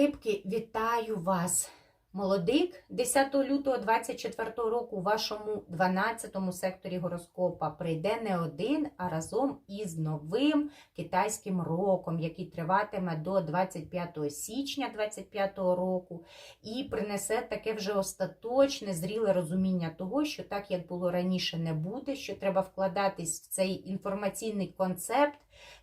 Рибки, вітаю вас! Молодик 10 лютого 24 року у вашому 12 секторі гороскопа прийде не один, а разом із новим китайським роком, який триватиме до 25 січня 25 року, і принесе таке вже остаточне, зріле розуміння того, що так як було раніше, не буде, що треба вкладатись в цей інформаційний концепт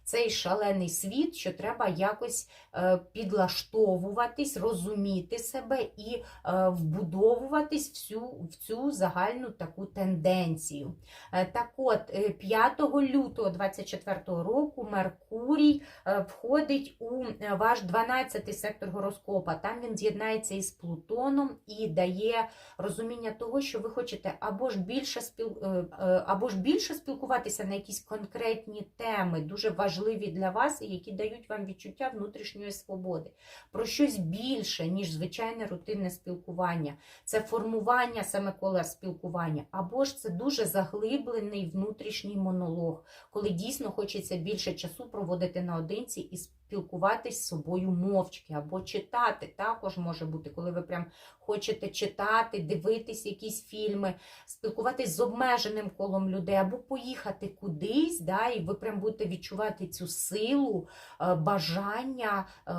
цей шалений світ, що треба якось е, підлаштовуватись, розуміти себе і е, вбудовуватись всю, в цю загальну таку тенденцію. Е, Так от, е, 5 лютого 24 року Меркурій входить у ваш 12-й сектор гороскопа. Там він з'єднається із Плутоном і дає розуміння того, що ви хочете або ж більше спіл... або ж більше спілкуватися на якісь конкретні теми, дуже важливі для вас, і які дають вам відчуття внутрішньої свободи, про щось більше, ніж звичайне рутинне спілкування. Це формування саме кола спілкування, або ж це дуже заглиблений внутрішній монолог, коли дійсно хочеться більше часу проводити наодинці і спілкуватись з собою мовчки, або читати також може бути, коли ви прям хочете читати, дивитись якісь фільми, спілкуватись з обмеженим колом людей, або поїхати кудись, да, і ви прям будете відчувати цю силу, е, бажання е,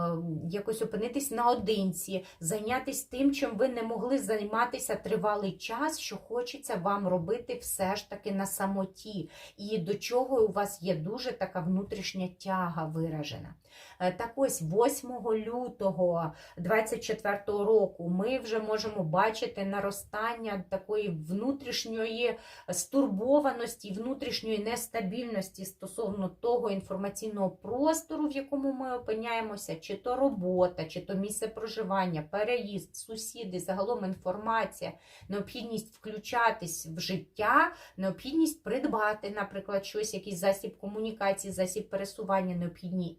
якось опинитись наодинці, зайнятися тим, чим ви не могли займатися тривалий час, що хочеться вам робити все ж таки на самоті, і до чого у вас є дуже така внутрішня тяга виражена. Е, Так ось 8 лютого 24 року ми вже можемо бачити наростання такої внутрішньої стурбованості, внутрішньої нестабільності стосовно того інформаційного простору, в якому ми опиняємося, чи то робота, чи то місце проживання, переїзд, сусіди, загалом інформація, необхідність включатись в життя, необхідність придбати, наприклад, щось, якийсь засіб комунікації, засіб пересування, необхідні,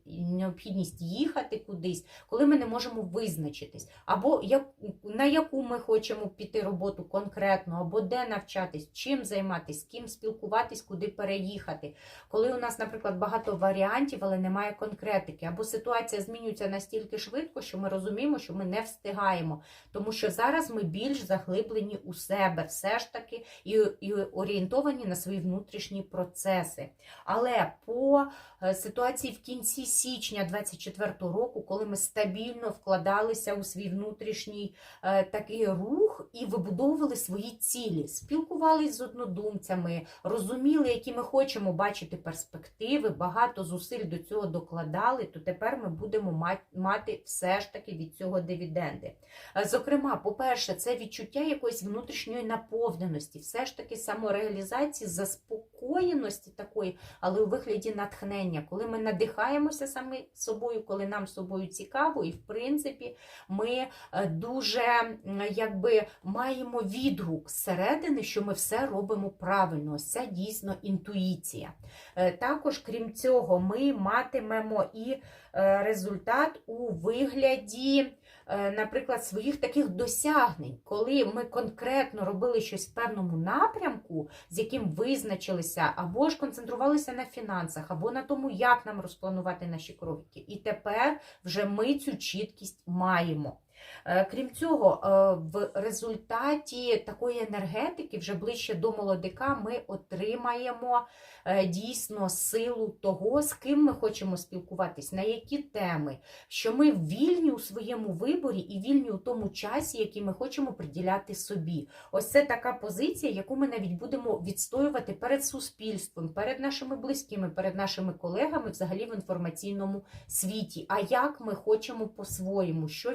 необхідність їхати кудись, коли ми не можемо визначитись, або як, на яку ми хочемо піти роботу конкретно, або де навчатись, чим займатися, з ким спілкуватись, куди переїхати. Коли у нас, наприклад, багато варіантів, але немає конкретики, або ситуація змінюється настільки швидко, що ми розуміємо, що ми не встигаємо, тому що зараз ми більш заглиблені у себе, все ж таки, і, і орієнтовані на свої внутрішні процеси. Але по е, ситуації в кінці січня 24 року, коли ми стабільно вкладалися у свій внутрішній е, такий рух і вибудовували свої цілі, спілкувалися з однодумцями, розуміли, які ми хочемо бачити перспективи, багато зусиль до цього докладали, то тепер ми будемо мати, мати все ж таки від цього дивіденди. Е, Зокрема, по-перше, це відчуття якоїсь внутрішньої наповненості, все ж таки самореалізації, заспокоєності такої, але у вигляді натхнення, коли ми надихаємося саме собою, коли нам собою цікаво, і в принципі ми е, дуже якби маємо відгук зсередини, що ми все робимо правильно. Ось це дійсно інтуїція. Е, Також, крім цього, ми матимемо і результат у вигляді, е, наприклад, своїх таких досягнень, коли ми конкретно робили щось в певному напрямку, з яким визначилися, або ж концентрувалися на фінансах, або на тому, як нам розпланувати наші кроки. І тепер вже ми цю чіткість маємо. Е, Крім цього, е, в результаті такої енергетики, вже ближче до молодика, ми отримаємо е, дійсно силу того, з ким ми хочемо спілкуватись, на які теми, що ми вільні у своєму виборі і вільні у тому часі, який ми хочемо приділяти собі. Ось це така позиція, яку ми навіть будемо відстоювати перед суспільством, перед нашими близькими, перед нашими колегами, взагалі в інформаційному світі. А як ми хочемо по-своєму, що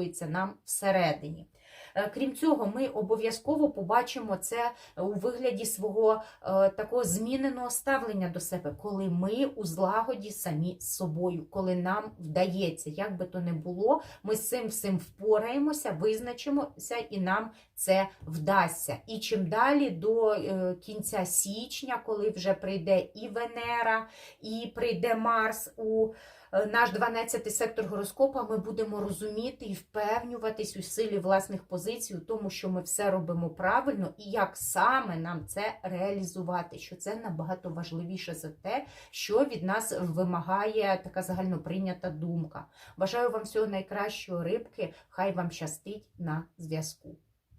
відгукується нам всередині. Е, Крім цього, ми обов'язково побачимо це у вигляді свого е, такого зміненого ставлення до себе, коли ми у злагоді самі з собою, коли нам вдається, як би то не було, ми з цим всім впораємося, визначимося і нам це вдасться. І чим далі до е, кінця січня, коли вже прийде і Венера, і прийде Марс у наш 12-й сектор гороскопа, ми будемо розуміти і впевнюватись у силі власних власних позицій у тому, що ми все робимо правильно, і як саме нам це реалізувати, що це набагато важливіше за те, що від нас вимагає така загальноприйнята думка. Бажаю вам всього найкращого рибки. Хай вам щастить на зв'язку.